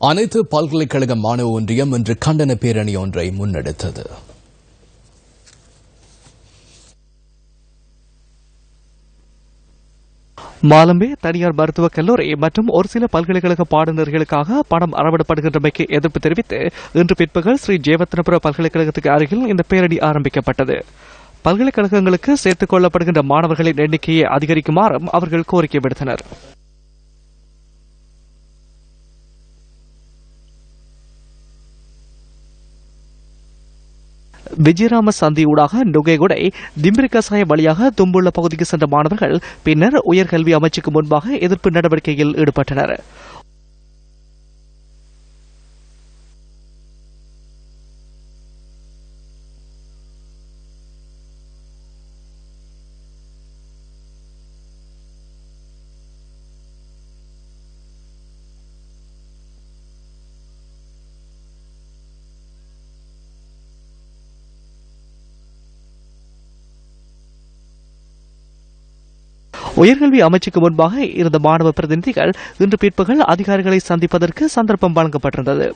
அனைத்து பல்கலைக்கழக மாணவ ஒன்றியம் இன்று கண்டன பேரணி ஒன்றை முன்னெடுத்தது. மாலம்பே தனியார் மருத்துவக் கல்லூரி மற்றும் ஒரு சில பல்கலைக்கழக பாடநர்களுக்காக பணம் அறவிடப்படுகின்றமைக்கு எதிர்ப்பு தெரிவித்து இன்று பிற்பகல் ஸ்ரீ ஜெயவர்த்தனபுர பல்கலைக்கழகத்துக்கு அருகில் இந்த பேரணி ஆரம்பிக்கப்பட்டது. பல்கலைக்கழகங்களுக்கு சேர்த்துக் கொள்ளப்படுகின்ற மாணவர்களின் எண்ணிக்கையை அதிகரிக்குமாறும் அவர்கள் கோரிக்கை விடுத்தனர். விஜயராம சந்தியூடாக ஊடாக திம்பிரி கசாயம் வழியாக தும்புள்ள பகுதிக்கு சென்ற மாணவர்கள் பின்னர் உயர்கல்வி அமைச்சுக்கு முன்பாக எதிர்ப்பு நடவடிக்கையில் ஈடுபட்டனர். உயர்கல்வி அமைச்சுக்கு முன்பாக இருந்த மாணவ பிரதிநிதிகள் இன்று பிற்பகல் அதிகாரிகளை சந்திப்பதற்கு சந்தர்ப்பம் வழங்கப்பட்டிருந்தது.